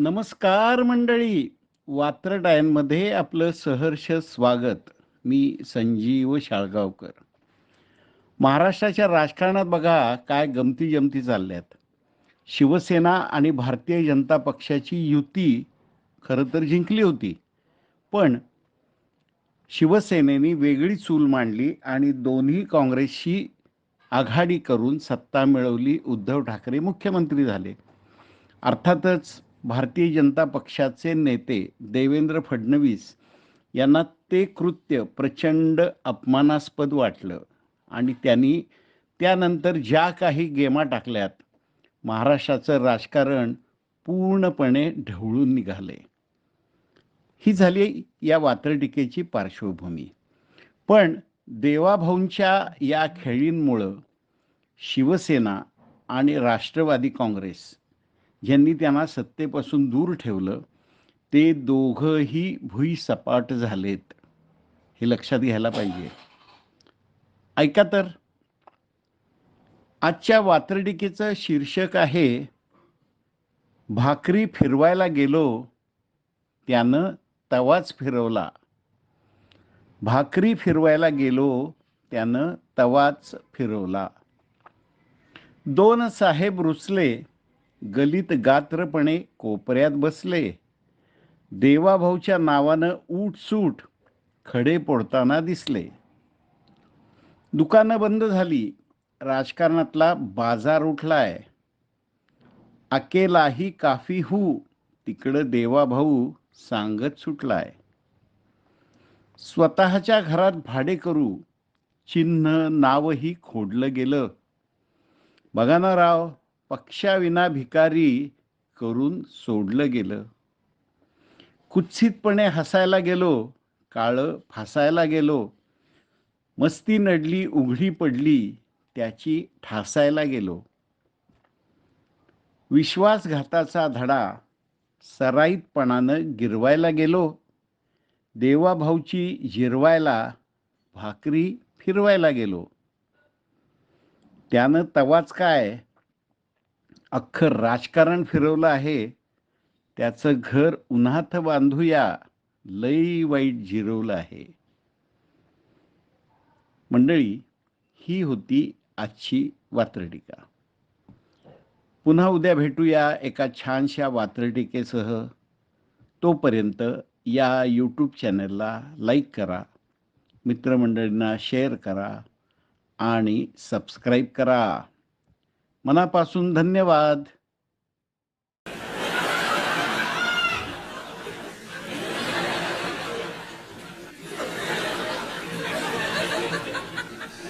नमस्कार मंडळी. वात्र आपलं सहर्ष स्वागत. मी संजीव शाळगावकर. महाराष्ट्राच्या राजकारणात बघा काय गमती जमती चालल्यात. शिवसेना आणि भारतीय जनता पक्षाची युती खरं तर जिंकली होती. पण शिवसेनेने वेगळी चूल मांडली आणि दोन्ही काँग्रेसशी आघाडी करून सत्ता मिळवली उद्धव ठाकरे मुख्यमंत्री झाले. अर्थातच भारतीय जनता पक्षाचे नेते देवेंद्र फडणवीस यांना ते कृत्य प्रचंड अपमानास्पद वाटलं. आणि त्यांनी त्यानंतर ज्या काही गेमा टाकल्यात महाराष्ट्राचं राजकारण पूर्णपणे ढवळून निघाले. ही झाली या वात्रटिकेची पार्श्वभूमी. पण देवाभाऊंच्या या खेळींमुळं शिवसेना आणि राष्ट्रवादी काँग्रेस ज्यांनी त्यांना सत्तेपासून दूर ठेवलं ते दोघंही भुईसपाट झालेत. हे लक्षात घ्यायला पाहिजे. ऐका तर. आजच्या वात्रटिकेचं शीर्षक आहे भाकरी फिरवायला गेलो त्यानं तवाच फिरवला. भाकरी फिरवायला गेलो त्यानं तवाच फिरवला. दोन साहेब रुचले गलित गात्रपणे कोपऱ्यात बसले. देवाभाऊच्या नावानं सूट खडे पोडताना दिसले. दुकानं बंद झाली. राजकारणातला बाजार उठलाय. अकेलाही काफी हू तिकडं देवाभाऊ सांगत सुटलाय. स्वतःच्या घरात भाडे करू चिन्ह नावही खोडलं गेलं. बघा ना राव पक्षाविना भिकारी करून सोडलं गेलं. कुत्सितपणे हसायला गेलो काळं फासायला गेलो. मस्ती नडली उघडी पडली त्याची ठासायला गेलो. विश्वासघाताचा धडा सराईतपणानं गिरवायला गेलो. देवाभाऊची जिरवायला भाकरी फिरवायला गेलो. त्यानं तवाच काय अख्खं राजकारण फिरवलं आहे. त्याचं घर उन्हात बांधूया. लई वाईट जिरवलं आहे. मंडळी ही होती आजची वात्रटिका. पुन्हा उद्या भेटूया एका छानशा वात्रटिकेसह. तोपर्यंत या यूट्यूब चॅनलला लाईक करा. मित्रमंडळींना शेअर करा. आणि सबस्क्राईब करा. मनापासून धन्यवाद.